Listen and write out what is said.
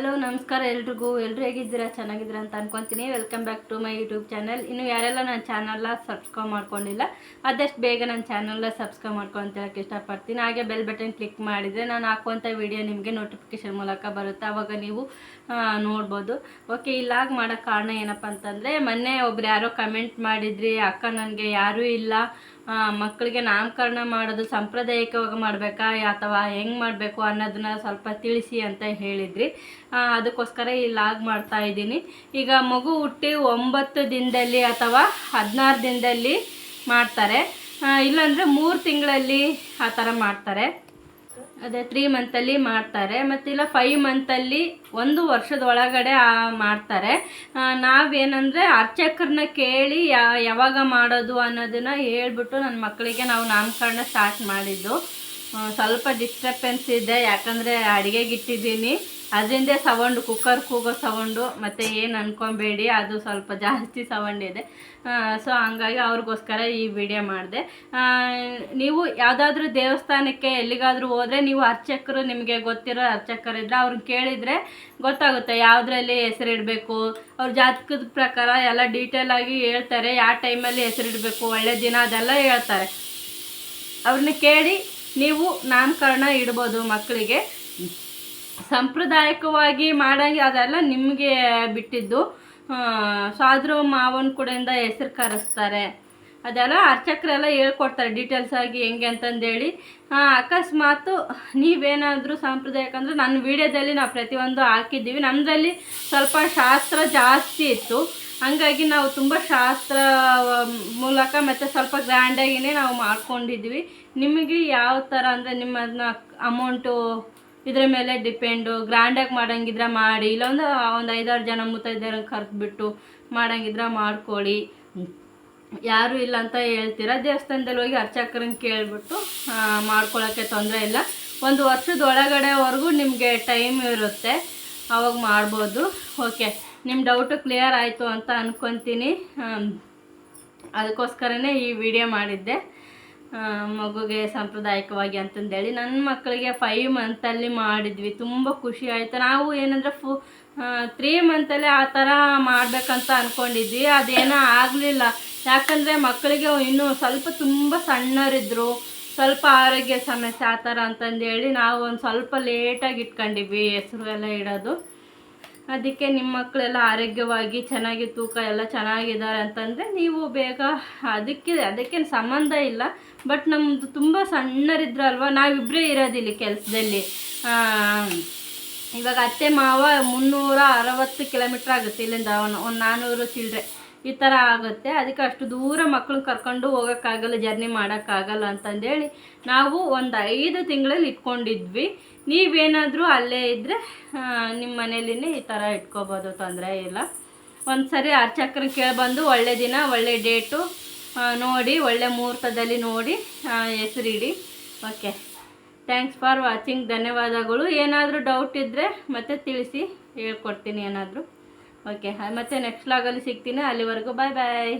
ನಮಸ್ಕಾರ ಎಲ್ರಿಗೂ. ಎಲ್ಲರೂ ಹೇಗಿದ್ದೀರಾ? ಚೆನ್ನಾಗಿದ್ದೀರಾ ಅಂತ ಅನ್ಕೊಂತೀನಿ. Welcome back to my YouTube channel ಇನ್ನು ಯಾರೆಲ್ಲ ನನ್ನ ಚಾನಲ್ನ ಸಬ್ಸ್ಕ್ರೈಬ್ ಮಾಡ್ಕೊಂಡಿಲ್ಲ, ಆದಷ್ಟು ಬೇಗ ನನ್ನ ಚಾನಲ್ನ ಸಬ್ಸ್ಕ್ರೈಬ್ ಮಾಡ್ಕೊ ಅಂತ ಹೇಳಕ್ಕೆ ಇಷ್ಟಪಡ್ತೀನಿ. ಹಾಗೆ ಬೆಲ್ ಬಟನ್ ಕ್ಲಿಕ್ ಮಾಡಿದರೆ ನಾನು ಹಾಕುವಂಥ ವಿಡಿಯೋ ನಿಮಗೆ ನೋಟಿಫಿಕೇಶನ್ ಮೂಲಕ ಬರುತ್ತೆ. ಆವಾಗ ನೀವು ನೋಡ್ಬೋದು. ಓಕೆ ಇಲ್ಲಾಗ ಮಾಡೋ ಕಾರಣ ಏನಪ್ಪ ಅಂತಂದರೆ, ಮೊನ್ನೆ ಒಬ್ರು ಯಾರೋ ಕಮೆಂಟ್ ಮಾಡಿದ್ರಿ, ಅಕ್ಕ ನನಗೆ ಯಾರೂ ಇಲ್ಲ ಮಕ್ಕಳಿಗೆ ನಾಮಕರಣ ಮಾಡೋದು ಸಾಂಪ್ರದಾಯಿಕವಾಗಿ ಮಾಡಬೇಕಾ, ಅಥವಾ ಹೆಂಗೆ ಮಾಡಬೇಕು ಅನ್ನೋದನ್ನ ಸ್ವಲ್ಪ ತಿಳಿಸಿ ಅಂತ ಹೇಳಿದ್ರಿ. ಅದಕ್ಕೋಸ್ಕರ ಈ ಲಾಗ್ ಮಾಡ್ತಾ ಇದ್ದೀನಿ. ಈಗ ಮಗು ಹುಟ್ಟಿ ಒಂಬತ್ತು ದಿನದಲ್ಲಿ ಅಥವಾ ಹದಿನಾರು ದಿನದಲ್ಲಿ ಮಾಡ್ತಾರೆ. ಇಲ್ಲಾಂದರೆ ಮೂರು ತಿಂಗಳಲ್ಲಿ ಆ ಥರ ಮಾಡ್ತಾರೆ. ಅದೇ ತ್ರೀ ಮಂತಲ್ಲಿ ಮಾಡ್ತಾರೆ. ಮತ್ತಿಲ್ಲ ಫೈವ್ ಮಂತಲ್ಲಿ ಒಂದು ವರ್ಷದ ಒಳಗಡೆ ಮಾಡ್ತಾರೆ. ನಾವೇನಂದರೆ ಅರ್ಚಕರನ್ನ ಕೇಳಿ ಯಾವಾಗ ಮಾಡೋದು ಅನ್ನೋದನ್ನು ಹೇಳ್ಬಿಟ್ಟು ನನ್ನ ಮಕ್ಕಳಿಗೆ ನಾವು ನಾಮಕರಣ ಸ್ಟಾರ್ಟ್ ಮಾಡಿದ್ದು. ಸ್ವಲ್ಪ ಡಿಸ್ಟರ್ಬೆನ್ಸ್ ಇದೆ. ಯಾಕಂದರೆ ಅಡುಗೆಗೆ ಇಟ್ಟಿದ್ದೀನಿ. ಅದರಿಂದ ಸೌಂಡು ಕುಕ್ಕರ್ ಕೂಗೋ ಸೌಂಡು ಮತ್ತು ಏನು ಅನ್ಕೊಬೇಡಿ, ಅದು ಸ್ವಲ್ಪ ಜಾಸ್ತಿ ಸೌಂಡಿದೆ ಸೊ ಹಂಗಾಗಿ ಅವ್ರಿಗೋಸ್ಕರ ಈ ವಿಡಿಯೋ ಮಾಡಿದೆ. ನೀವು ಯಾವುದಾದ್ರೂ ದೇವಸ್ಥಾನಕ್ಕೆ ಎಲ್ಲಿಗಾದರೂ ಹೋದರೆ ನೀವು ಅರ್ಚಕರು, ನಿಮಗೆ ಗೊತ್ತಿರೋ ಅರ್ಚಕರಿದ್ರೆ ಅವ್ರನ್ನ ಕೇಳಿದರೆ ಗೊತ್ತಾಗುತ್ತೆ ಯಾವುದ್ರಲ್ಲಿ ಹೆಸರಿಡಬೇಕು. ಅವ್ರ ಜಾತಕದ ಪ್ರಕಾರ ಎಲ್ಲ ಡೀಟೇಲ್ ಆಗಿ ಹೇಳ್ತಾರೆ, ಯಾವ ಟೈಮಲ್ಲಿ ಹೆಸರಿಡಬೇಕು, ಒಳ್ಳೆ ದಿನ ಅದೆಲ್ಲ ಹೇಳ್ತಾರೆ. ಅವ್ರನ್ನ ಕೇಳಿ ನೀವು ನಾಮಕರಣ ಇಡ್ಬೋದು ಮಕ್ಕಳಿಗೆ. ಸಾಂಪ್ರದಾಯಿಕವಾಗಿ ಮಾಡೋಂಗೆ ಅದೆಲ್ಲ ನಿಮಗೆ ಬಿಟ್ಟಿದ್ದು. ಸಾದ್ರು ಮಾವನ ಕೂಡಿಂದ ಹೆಸರು ಕರೆಸ್ತಾರೆ. ಅದೆಲ್ಲ ಅರ್ಚಕರೆಲ್ಲ ಹೇಳ್ಕೊಡ್ತಾರೆ ಡೀಟೇಲ್ಸ್ ಆಗಿ ಹೆಂಗೆ ಅಂತಂದೇಳಿ. ಅಕಸ್ಮಾತ್ ನೀವೇನಾದರೂ ಸಾಂಪ್ರದಾಯಿಕ ಅಂದರೆ ನನ್ನ ವಿಡಿಯೋದಲ್ಲಿ ನಾವು ಪ್ರತಿಯೊಂದು ಹಾಕಿದ್ದೀವಿ. ನಮ್ಮದ್ರಲ್ಲಿ ಸ್ವಲ್ಪ ಶಾಸ್ತ್ರ ಜಾಸ್ತಿ ಇತ್ತು. ಹಂಗಾಗಿ ನಾವು ತುಂಬ ಶಾಸ್ತ್ರ ಮೂಲಕ ಮತ್ತು ಸ್ವಲ್ಪ ಗ್ರ್ಯಾಂಡಾಗಿಯೇ ನಾವು ಮಾಡ್ಕೊಂಡಿದ್ವಿ. ನಿಮಗೆ ಯಾವ ಥರ ಅಂದರೆ ನಿಮ್ಮದನ್ನ ಅಮೌಂಟು ಇದ್ರ ಮೇಲೆ ಡಿಪೆಂಡು ಗ್ರ್ಯಾಂಡಾಗಿ ಮಾಡಂಗಿದ್ರೆ ಮಾಡಿ, ಇಲ್ಲೊಂದು ಒಂದು ಐದಾರು ಜನ ಕರ್ತು ಬಿಟ್ಟು ಮಾಡಂಗಿದ್ರೆ ಮಾಡ್ಕೊಳ್ಳಿ ಯಾರು ಇಲ್ಲ ಅಂತ ಹೇಳ್ತೀರ? ದೇವಸ್ಥಾನದಲ್ಲಿ ಹೋಗಿ ಅರ್ಚಕರನ್ನ ಕೇಳಿಬಿಟ್ಟು ಮಾಡ್ಕೊಳ್ಳೋಕ್ಕೆ ತೊಂದರೆ ಇಲ್ಲ. ಒಂದು ವರ್ಷದ ಒಳಗಡೆವರೆಗೂ ನಿಮಗೆ ಟೈಮ್ ಇರುತ್ತೆ. ಅವಾಗ ಮಾಡ್ಬೋದು. ಓಕೆ ನಿಮ್ಮ ಡೌಟು ಕ್ಲಿಯರ್ ಆಯಿತು ಅಂತ ಅಂದ್ಕೊತೀನಿ ಅದಕ್ಕೋಸ್ಕರನೇ ಈ ವಿಡಿಯೋ ಮಾಡಿದ್ದೆ. ಮಗುಗೆ ಸಾಂಪ್ರದಾಯಿಕವಾಗಿ ಅಂತಂದೇಳಿ ನನ್ನ ಮಕ್ಕಳಿಗೆ ಫೈವ್ ಮಂತಲ್ಲಿ ಮಾಡಿದ್ವಿ. ತುಂಬ ಖುಷಿ ಆಯಿತು. ನಾವು ಏನಂದರೆ ಫು ತ್ರೀ ಮಂತಲ್ಲಿ ಆ ಥರ ಮಾಡಬೇಕಂತ ಅಂದ್ಕೊಂಡಿದ್ವಿ ಅದೇನೂ ಆಗಲಿಲ್ಲ. ಯಾಕಂದರೆ ಮಕ್ಕಳಿಗೆ ಇನ್ನೂ ಸ್ವಲ್ಪ ತುಂಬ ಸಣ್ಣರಿದ್ದರು ಸ್ವಲ್ಪ ಆರೋಗ್ಯ ಸಮಸ್ಯೆ ಆ ಥರ ಅಂತಂದೇಳಿ ನಾವು ಒಂದು ಸ್ವಲ್ಪ ಲೇಟಾಗಿ ಇಟ್ಕೊಂಡಿದ್ವಿ. ಹೆಸರು ಎಲ್ಲ ಇಡೋದು. ಅದಕ್ಕೆ ನಿಮ್ಮ ಮಕ್ಕಳೆಲ್ಲ ಆರೋಗ್ಯವಾಗಿ ಚೆನ್ನಾಗಿ ತೂಕ ಎಲ್ಲ ಚೆನ್ನಾಗಿದ್ದಾರೆ ಅಂತಂದರೆ ನೀವು ಬೇಗ ಅದಕ್ಕೆ ಅದಕ್ಕೇನು ಸಂಬಂಧ ಇಲ್ಲ. ಬಟ್ ನಮ್ಮದು ತುಂಬ ಸಣ್ಣರಿದ್ರಲ್ವ ನಾವಿಬ್ಬರೇ ಇರೋದಿಲ್ಲ ಕೆಲಸದಲ್ಲಿ. ಇವಾಗ ಅತ್ತೆ ಮಾವ ಮುನ್ನೂರ ಅರವತ್ತು ಕಿಲೋಮೀಟ್ರ್ ಆಗುತ್ತೆ ಇಲ್ಲಿಂದ, ಒಂದು ನಾನ್ನೂರು ಚಿಲ್ಲರೆ ಈ ಥರ ಆಗುತ್ತೆ. ಅದಕ್ಕೆ ಅಷ್ಟು ದೂರ ಮಕ್ಕಳನ್ನ ಕರ್ಕೊಂಡು ಹೋಗೋಕ್ಕಾಗಲ್ಲ ಜರ್ನಿ ಮಾಡೋಕ್ಕಾಗಲ್ಲ ಅಂತಂದೇಳಿ ನಾವು ಒಂದು ಐದು ತಿಂಗಳಲ್ಲಿ ಇಟ್ಕೊಂಡಿದ್ವಿ. ನೀವೇನಾದರೂ ಅಲ್ಲೇ ಇದ್ದರೆ ನಿಮ್ಮ ಮನೇಲಿನೇ ಈ ಥರ ಇಟ್ಕೋಬೋದು, ತೊಂದರೆ ಇಲ್ಲ. ಒಂದು ಸರಿ ಅರ್ಚಕ್ರ ಕೇಳಿಬಂದು ಒಳ್ಳೆ ದಿನ, ಒಳ್ಳೆ ಡೇಟು ನೋಡಿ, ಒಳ್ಳೆ ಮುಹೂರ್ತದಲ್ಲಿ ನೋಡಿ ಹೆಸರಿಡಿ. ಓಕೆ. ಥ್ಯಾಂಕ್ಸ್ ಫಾರ್ ವಾಚಿಂಗ್ ಧನ್ಯವಾದಗಳು. ಏನಾದರೂ ಡೌಟ್ ಇದ್ದರೆ ಮತ್ತೆ ತಿಳಿಸಿ ಹೇಳ್ಕೊಡ್ತೀನಿ ಏನಾದರೂ. ಓಕೆ ಮತ್ತೆ ನೆಕ್ಸ್ಟ್ ಲಾಗಲ್ಲಿ ಸಿಗ್ತೀನಿ. ಅಲ್ಲಿವರೆಗೂ ಬಾಯ್ ಬಾಯ್